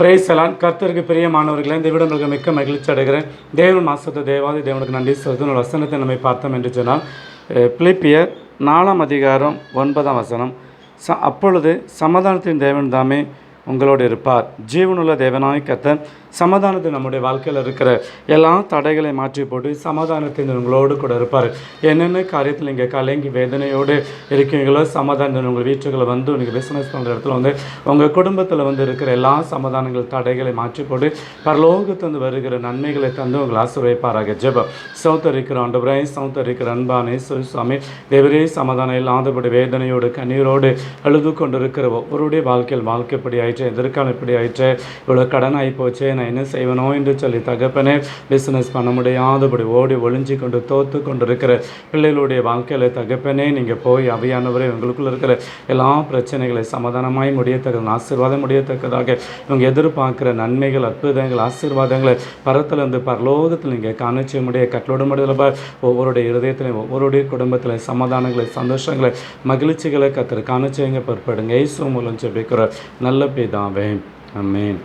பிரைசலான் கர்த்தருக்கு பிரியமானவர்களே இந்த விடங்களுக்கு மிக்க மகிழ்ச்சி அடைகிறேன். தேவன் மாசத்தை தேவாதி தேவனுக்கு நன்றி சொல்லுது வசனத்தை நம்மை பார்த்தோம் என்று சொன்னால் பிலிப்பியர் நாலாம் அதிகாரம் ஒன்பதாம் வசனம். ச அப்பொழுது சமாதானத்தின் தேவன் தாமே உங்களோடு இருப்பார். ஜீவனுள்ள தேவனாய் கர்த்தர் சமாதானத்தை நம்முடைய வாழ்க்கையில் இருக்கிற எல்லா தடைகளை மாற்றி போட்டு சமாதானத்தின் உங்களோடு கூட இருப்பார். என்னென்ன காரியத்தில் நீங்கள் கலங்கி வேதனையோடு இருக்கீங்களோ சமாதானத்தின் உங்கள் வீட்டுகளை வந்து நீங்கள் பிஸ்னஸ் பண்ணுற இடத்துல வந்து உங்கள் குடும்பத்தில் வந்து இருக்கிற எல்லா சமாதானங்கள் தடைகளை மாற்றி போட்டு பரலோகத்திலிருந்து வருகிற நன்மைகளை தந்து உங்களை ஆசிர்வைப்பாராக ஜெபம். சௌத்தரிக்கிற ஆண்டவரே சௌத்தரிக்கிற அன்பானே சுவாமி தேவரே சமாதானம் இல்லாதபடி வேதனையோடு கண்ணீரோடு அழுது கொண்டிருக்கிற ஒவ்வொருடைய வாழ்க்கையில் வாழ்க்கைப்படியாக ஆயிற்று எதிர்காலம் இப்படி ஆயிற்று? இவ்வளோ கடன் ஆகி போச்சு நான் என்ன செய்வனோ என்று சொல்லி தகப்பனே பிஸ்னஸ் பண்ண முடியாதபடி ஓடி ஒளிஞ்சு கொண்டு தோத்து கொண்டு இருக்கிற பிள்ளைகளுடைய வாழ்க்கையில் தகப்பனே நீங்கள் போய் அவையானவரை உங்களுக்குள்ள இருக்கிற எல்லா பிரச்சனைகளை சமாதானமாய் முடியத்தக்கது ஆசீர்வாதம் முடியத்தக்கதாக இவங்க எதிர்பார்க்குற நன்மைகள் அற்புதங்கள் ஆசீர்வாதங்களை பரத்திலிருந்து பரலோகத்தில் நீங்கள் காணிச்சு முடிய கட்டளோட முடியல ஒவ்வொருடைய இருதயத்திலையும் ஒவ்வொருடைய குடும்பத்தில் சமாதானங்களை சந்தோஷங்களை மகிழ்ச்சிகளை கத்திர காணிச்சவங்க பிற்படுங்க இயேசு மூலம் ஜெபிக்கிற நல்ல பிதாவே. அமேன்